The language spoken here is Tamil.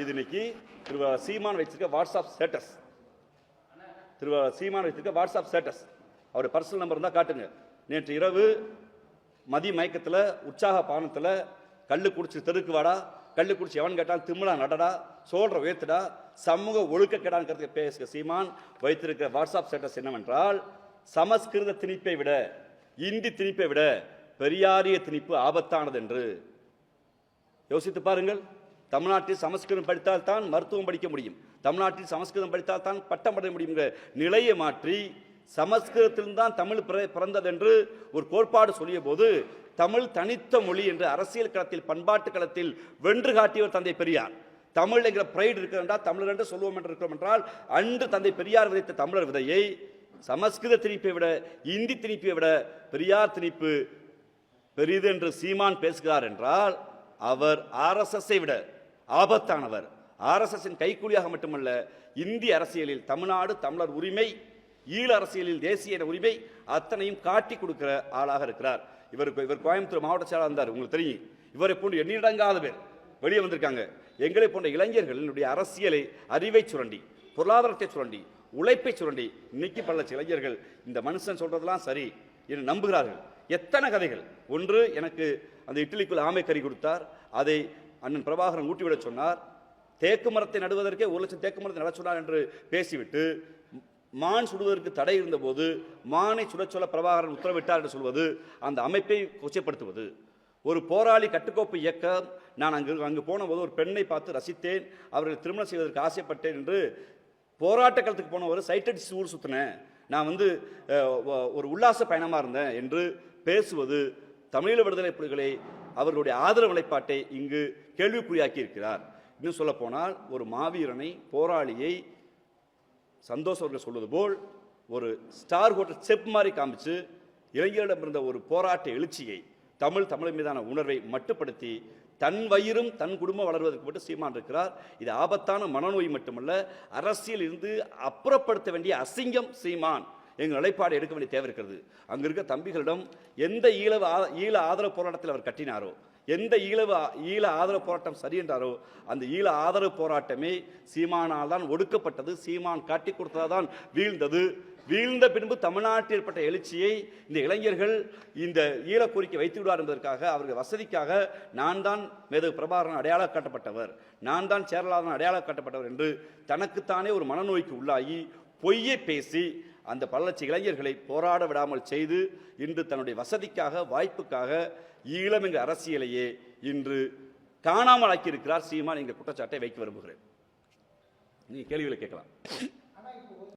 இது இன்னைக்கு திரு சீமான் வச்சிருக்க வாட்ஸ்அப் ஸ்டேட்டஸ் திரு சீமான் வைத்திருக்க வாட்ஸ்அப் ஸ்டேட்டஸ் அவருடைய பர்சனல் நம்பர் தான் காட்டுங்க. நேற்று இரவு மதிய மயக்கத்தில் உற்சாக பானத்தில் கள்ளு குடிச்சு தெருக்கு வாடா கள்ளு குடிச்சு எவன் கேட்டால் திமிழா நடடா சோழரை உயர்த்துடா சமூக ஒழுக்கக்கேடான்னு பேசுகிற சீமான். வைத்திருக்கிற வாட்ஸ்அப் ஸ்டேட்டஸ் என்னவென்றால் சமஸ்கிருத திணிப்பை விட இந்தி திணிப்பை விட பெரியாரிய திணிப்பு ஆபத்தானது என்று யோசித்து பாருங்கள். தமிழ்நாட்டில் சமஸ்கிருதம் படித்தால் தான் மருத்துவம் படிக்க முடியும். தமிழ்நாட்டில் சமஸ்கிருதம் படித்தால் தான் பட்டம் பட முடியுங்கிற நிலையை மாற்றி சமஸ்கிருதத்தில்தான் தமிழ் பிற- பிறந்தது என்று ஒரு கோட்பாடு சொல்லிய போது தமிழ் தனித்த மொழி என்று அரசியல் களத்தில் பண்பாட்டு களத்தில் வென்று காட்டியவர் தந்தை பெரியார். தமிழ் என்கிற பிரைடு இருக்கிற என்றால் தமிழர் என்று சொல்லுவோம் என்று இருக்கிறோம் என்றால் அன்று தந்தை பெரியார் விதைத்த தமிழர் விதையை சமஸ்கிருத திணிப்பை விட இந்தி திணிப்பை விட பெரியார் திணிப்பு பெரிது என்று சீமான் பேசுகிறார் என்றால் அவர் ஆர்எஸ்எஸ்ஸை விட ஆபத்தானவர். ஆர்எஸ்எஸ்ஸின் கைக்கூலியாக மட்டுமல்ல இந்திய அரசியலில் தமிழ்நாடு தமிழர் உரிமை ஈழ அரசியலில் தேசிய உரிமை அத்தனையும் காட்டி கொடுக்கிற ஆளாக இருக்கிறார். இவருக்கு இவர் கோயம்புத்தூர் மாவட்ட செயலாளர் இருந்தார் உங்களுக்கு தெரியும். இவரை போன்று எண்ணிடங்காத பேர் வெளியே வந்திருக்காங்க. எங்களை போன்ற இளைஞர்களுடைய அரசியலை அறிவை சுரண்டி பொருளாதாரத்தை சுரண்டி உழைப்பை சுரண்டி இன்னைக்கு பல இளைஞர்கள் இந்த மனுஷன் சொல்றதெல்லாம் சரி என்று நம்புகிறார்கள். எத்தனை கதைகள்? ஒன்று எனக்கு அந்த இட்லிக்குள் ஆமை கறி கொடுத்தார். அதை அண்ணன் பிரபாகரன் ஊட்டிவிட சொன்னார். தேக்கு மரத்தை நடுவதற்கே ஒரு லட்சம் தேக்கு மரத்தை நட சொன்னார் என்று பேசிவிட்டு மான் சுடுவதற்கு தடை இருந்தபோது மானை சுட சொல்ல பிரபாகரன் உத்தரவிட்டார் என்று சொல்வது அந்த அமைப்பை கொச்சைப்படுத்துவது. ஒரு போராளி கட்டுக்கோப்பு இயக்கம் நான் அங்கு அங்கு போனபோது ஒரு பெண்ணை பார்த்து ரசித்தேன் அவர்களை திருமணம் செய்வதற்கு ஆசைப்பட்டேன் என்று போராட்ட களத்துக்கு போன ஒரு சைட்டடி ஊர் சுற்றினேன் நான் வந்து ஒரு உல்லாச பயணமாக இருந்தேன் என்று பேசுவது தமிழீழ விடுதலை புலிகளை அவர்களுடைய ஆதரவு நிலைப்பாட்டை இங்கு கேள்விக்குறியாக்கி இருக்கிறார். இன்னும் சொல்ல போனால் ஒரு மாவீரனை போராளியை சந்தோஷ் அவர்கள் சொல்வது போல் ஒரு ஸ்டார் ஹோட்டல் செப் மாதிரி காமிச்சு இளைஞர்களிடம் இருந்த ஒரு போராட்ட எழுச்சியை தமிழ் தமிழ் மீதான உணர்வை மட்டுப்படுத்தி தன் வயிறும் தன் குடும்பம் வளர்வதற்கு மட்டும் சீமான் இருக்கிறார். இது ஆபத்தான மனநோய் மட்டுமல்ல அரசியல் இருந்து அப்புறப்படுத்த வேண்டிய அசிங்கம் சீமான். எங்கள் நிலைப்பாடு எடுக்க வேண்டிய தேவை இருக்கிறது. அங்கே இருக்க தம்பிகளிடம் எந்த ஈழவு ஈழ ஆதரவு போராட்டத்தில் அவர் கட்டினாரோ எந்த ஈழவு ஈழ ஆதரவு போராட்டம் சரி என்றாரோ அந்த ஈழ ஆதரவு போராட்டமே சீமானால் தான் ஒடுக்கப்பட்டது. சீமான் காட்டி தான் வீழ்ந்தது. வீழ்ந்த பின்பு தமிழ்நாட்டில் ஏற்பட்ட எழுச்சியை இந்த இளைஞர்கள் இந்த ஈழ கோரிக்கை வைத்து விடுவார் என்பதற்காக அவர்கள் வசதிக்காக நான் தான் மேதகு பிரபாகரன் அடையாளம் காட்டப்பட்டவர். நான் தான் சேரலாதன் அடையாளம் காட்டப்பட்டவர் என்று தனக்குத்தானே ஒரு மனநோய்க்கு உள்ளாகி பொய்யை பேசி அந்த பல லட்ச இளைஞர்களை போராட விடாமல் செய்து இன்று தன்னுடைய வசதிக்காக வாய்ப்புக்காக ஈழம் என்ற அரசியலையே இன்று காணாமல் ஆக்கியிருக்கிறார் சீமான் என்ற குற்றச்சாட்டை வைக்க விரும்புகிறேன். நீங்கள் கேள்விகளை கேட்கலாம்.